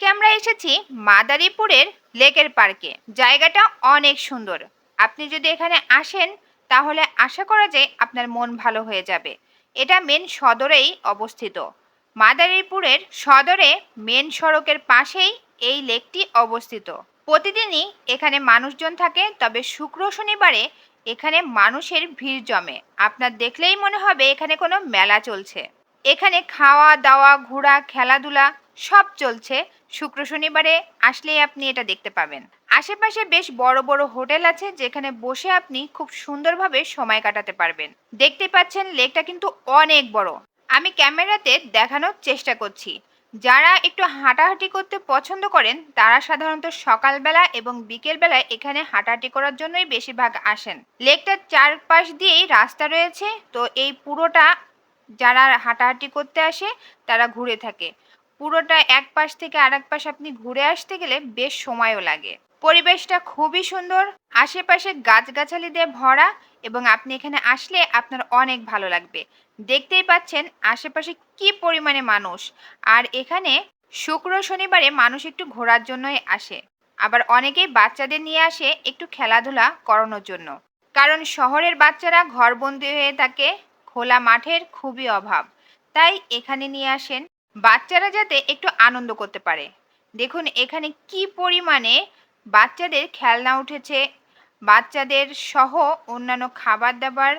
আজকে আমরা এসেছি মাদারীপুরের লেকের পার্কে। জায়গাটা অনেক সুন্দর। আপনি যদি এখানে আসেন, তাহলে আশা করা যায় আপনার মন ভালো হয়ে যাবে। এটা মেন সদরেই অবস্থিত। মাদারীপুরের সদরে মেন সড়কের পাশেই এই লেকটি অবস্থিত। প্রতিদিনই এখানে মানুষজন থাকে, তবে শুক্র শনিবারে এখানে মানুষের ভিড় জমে। আপনার দেখলেই মনে হবে এখানে কোনো মেলা চলছে। এখানে খাওয়া দাওয়া ঘোরা, খেলাধুলা সব চলছে। শুক্র শনিবারে আসলেই আপনি এটা দেখতে পাবেন। আশেপাশে বেশ বড় বড় হোটেল আছে যেখানে বসে আপনি খুব সুন্দরভাবে সময় কাটাতে পারবেন। দেখতে পাচ্ছেন লেকটা কিন্তু অনেক বড়। আমি ক্যামেরাতে দেখানোর চেষ্টা করছি। যারা একটু হাঁটাহাঁটি করতে পছন্দ করেন, তারা সাধারণত সকালবেলা এবং বিকেলবেলায় এখানে হাঁটাহাঁটি করার জন্যই বেশিরভাগ আসেন। লেকটার চারপাশ দিয়েই রাস্তা রয়েছে, তো এই পুরোটা যারা হাঁটাহাঁটি করতে আসে, তারা ঘুরে থাকে। পুরোটা এক পাশ থেকে আর এক পাশ আপনি ঘুরে আসতে গেলে বেশ সময়ও লাগে। পরিবেশটা খুবই সুন্দর, আশেপাশে গাছগাছালি দিয়ে ভরা এবং আপনি এখানে আসলে আপনার অনেক ভালো লাগবে। দেখতেই পাচ্ছেন আশেপাশে কি পরিমাণে মানুষ। আর এখানে শুক্র শনিবারে মানুষ একটু ঘোরার জন্যই আসে। আবার অনেকেই বাচ্চাদের নিয়ে আসে একটু খেলাধুলা করানোর জন্য। কারণ শহরের বাচ্চারা ঘরবন্দি হয়ে থাকে, খোলা মাঠের খুবই অভাব। তাই এখানে নিয়ে আসেন বাচ্চারা যাতে একটু আনন্দ করতে পারে। দেখুন, এখানে কি পরিমাণে বাচ্চাদের খেলনা উঠেছে। বাচ্চাদের সহ অন্যান্য খাবার দাবার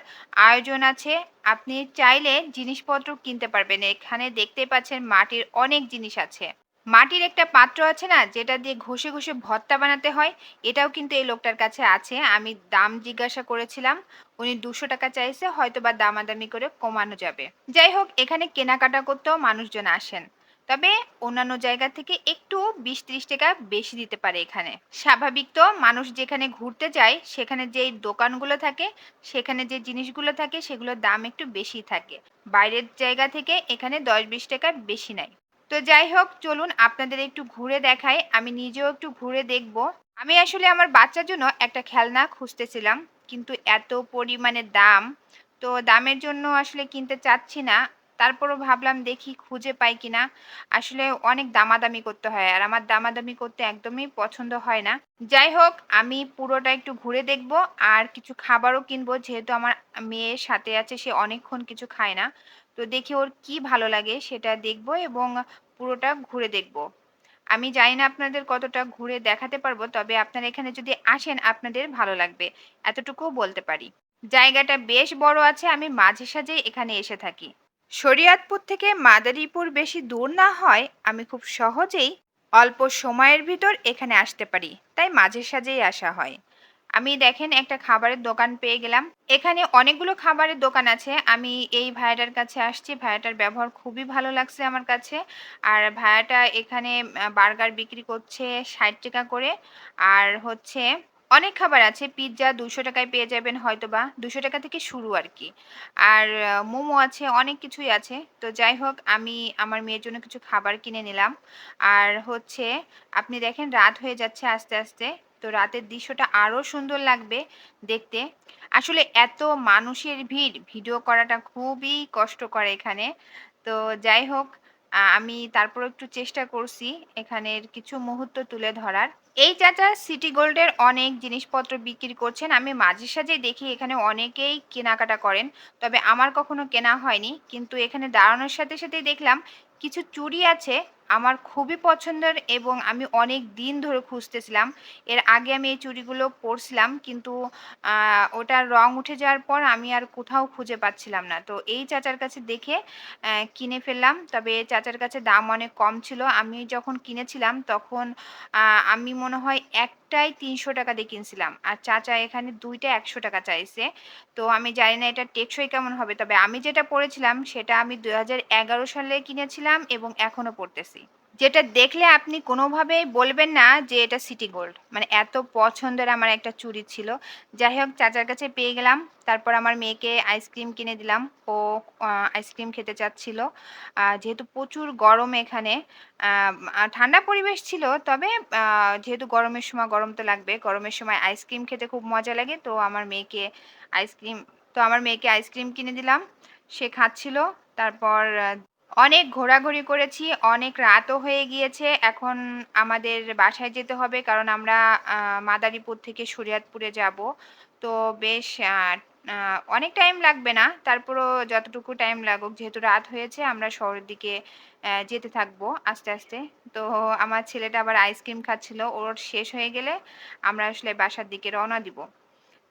আয়োজন আছে। আপনি চাইলে জিনিসপত্র কিনতে পারবেন। এখানে দেখতে পাচ্ছেন মাটির অনেক জিনিস আছে। মাটির একটা পাত্র আছে না, যেটা দিয়ে ঘষে ঘষে ভর্তা বানাতে হয়, এটাও কিন্তু এই লোকটার কাছে আছে। আমি দাম জিজ্ঞাসা করেছিলাম, উনি দুশো টাকা চাইছে হয়তো বা দামাদামি করে কমানো যাবে। যাই হোক, এখানে কেনাকাটা করতেও মানুষজন আসেন। তবে অন্যান্য জায়গা থেকে একটু বিশ ত্রিশ টাকা বেশি দিতে পারে এখানে। স্বাভাবিক তো, মানুষ যেখানে ঘুরতে যায়, সেখানে যেই দোকানগুলো থাকে, সেখানে যে জিনিসগুলো থাকে, সেগুলোর দাম একটু বেশি থাকে। বাইরের জায়গা থেকে এখানে দশ বিশ টাকা বেশি নেয় তো যাই হোক, চলুন আপনাদের একটু ঘুরে দেখাই। আমি নিজেও একটু ঘুরে দেখব। আমি আসলে আমার বাচ্চার জন্য একটা খেলনা খুঁজতেছিলাম, কিন্তু এত পরিমাণে দাম, তো দামের জন্য আসলে কিনতে চাচ্ছি না। তারপরও ভাবলাম দেখি খুঁজে পাই কিনা। আসলে অনেক দামাদামি করতে হয়, আর আমার দামাদামি করতে একদমই পছন্দ হয় না। যাই হোক, আমি পুরোটা একটু ঘুরে দেখব, আর কিছু খাবারও কিনবো, যেহেতু আমার মেয়ের সাথে আছে, সে অনেকক্ষণ কিছু খায় না। তো দেখি ওর কি ভালো লাগে সেটা দেখব এবং পুরোটা ঘুরে দেখব। আমি জানি না আপনাদের কতটা ঘুরে দেখাতে পারব, তবে আপনারা এখানে যদি আসেন আপনাদের ভালো লাগবে, এতটুকুও বলতে পারি। জায়গাটা বেশ বড় আছে, আমি মাঝে সাঝেই এখানে এসে থাকি। শরিয়াতপুর থেকে মাদারীপুর বেশি দূর না হয়, আমি খুব সহজেই অল্প সময়ের ভিতর এখানে আসতে পারি, তাই মাঝে সাঝেই আসা হয়। আমি দেখেন একটা খাবারের দোকান পেয়ে গেলাম। এখানে অনেকগুলো খাবারের দোকান আছে। আমি এই ভায়াটার কাছে আসছি। ভায়াটার ব্যবহার খুবই ভালো লাগছে আমার কাছে। আর ভায়াটা এখানে বার্গার বিক্রি করছে ষাট টাকা করে। আর হচ্ছে অনেক খাবার আছে। পিৎজা দুশো টাকায় পেয়ে যাবেন হয়তো বা দুশো টাকা থেকে শুরু আর কি। আর মোমো আছে, অনেক কিছুই আছে। তো যাই হোক, আমি আমার মেয়ের জন্য কিছু খাবার কিনে নিলাম। আর হচ্ছে, আপনি দেখেন রাত হয়ে যাচ্ছে আস্তে আস্তে। তো রাতের দৃশ্যটা আরও সুন্দর লাগবে দেখতে। আসলে এত মানুষের ভিড়, ভিডিও করাটা খুবই কষ্টকর এখানে। তো যাই হোক আমি তারপর একটু চেষ্টা করছি এখানের কিছু মুহূর্ত তুলে ধরার। এই চাচা সিটি গোল্ডের অনেক জিনিসপত্র বিক্রি করছেন। আমি মাঝে সাঝে দেখি এখানে অনেকেই কেনাকাটা করেন, তবে আমার কখনো কেনা হয়নি। কিন্তু এখানে দাঁড়ানোর সাথে সাথে দেখলাম কিছু চুড়ি আছে আমার খুবই পছন্দের এবং আমি অনেক দিন ধরে খুঁজতেছিলাম। এর আগে আমি এই চুড়িগুলো পরছিলাম কিন্তু ওটার রং উঠে যাওয়ার পর আমি আর কোথাও খুঁজে পাচ্ছিলাম না। তো এই চাচার কাছে দেখে কিনে ফেললাম। তবে চাচার কাছে দাম অনেক কম ছিল। আমি যখন কিনেছিলাম তখন আমি মনে হয় একটাই তিনশো টাকা দিয়ে কিনছিলাম। আর চাচা এখানে দুইটা একশো টাকা চাইছে। তো আমি জানি না এটা টেকসই কেমন হবে। তবে আমি যেটা পড়েছিলাম, সেটা আমি দুই হাজার এগারো সালে কিনেছিলাম এবং এখনও পড়তেছি। যেটা দেখলে আপনি কোনোভাবেই বলবেন না যে এটা সিটি গোল্ড মানে এত পছন্দের আমার একটা চুড়ি ছিল। যাই হোক, চাচার কাছে পেয়ে গেলাম। তারপর আমার মেয়েকে আইসক্রিম কিনে দিলাম। ও আইসক্রিম খেতে চাচ্ছিল। যেহেতু প্রচুর গরম এখানে ঠান্ডা পরিবেশ ছিল, তবে যেহেতু গরমের সময় গরম তো লাগবে, গরমের সময় আইসক্রিম খেতে খুব মজা লাগে। তো আমার মেয়েকে আইসক্রিম তো আমার মেয়েকে আইসক্রিম কিনে দিলাম। সে খাচ্ছিল। তারপর অনেক ঘোরাঘুরি করেছি, অনেক রাতও হয়ে গিয়েছে। এখন আমাদের বাসায় যেতে হবে কারণ আমরা মাদারীপুর থেকে শরীয়তপুরে যাব। তো বেশ অনেক টাইম লাগবে না। তারপরও যতটুকু টাইম লাগুক যেহেতু রাত হয়েছে আমরা শহরের দিকে যেতে থাকব আস্তে, আস্তে। তো আমার ছেলেটা আবার আইসক্রিম খাচ্ছিল। ওর শেষ হয়ে গেলে আমরা আসলে বাসার দিকে রওনা দিব।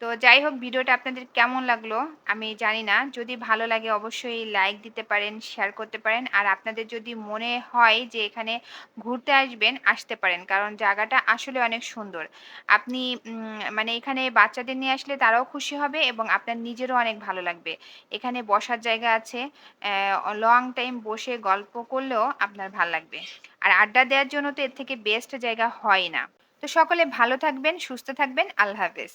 তো যাই হোক ভিডিওটা আপনাদের কেমন লাগল আমি জানি না। যদি ভালো লাগে অবশ্যই লাইক দিতে পারেন, শেয়ার করতে পারেন। আর আপনাদের যদি মনে হয় যে এখানে ঘুরতে আসবেন, আসতে পারেন। কারণ জায়গাটা আসলে অনেক সুন্দর। আপনি মানে এখানে বাচ্চাদের নিয়ে আসলে তারাও খুশি হবে এবং আপনার নিজেরও অনেক ভালো লাগবে। এখানে বসার জায়গা আছে। লং টাইম বসে গল্প করলেও আপনার ভালো লাগবে। আর আড্ডা দেওয়ার জন্য তো এর থেকে বেস্ট জায়গা হয় না। তো সকলে ভালো থাকবেন, সুস্থ থাকবেন। আল্লাহ হাফেজ।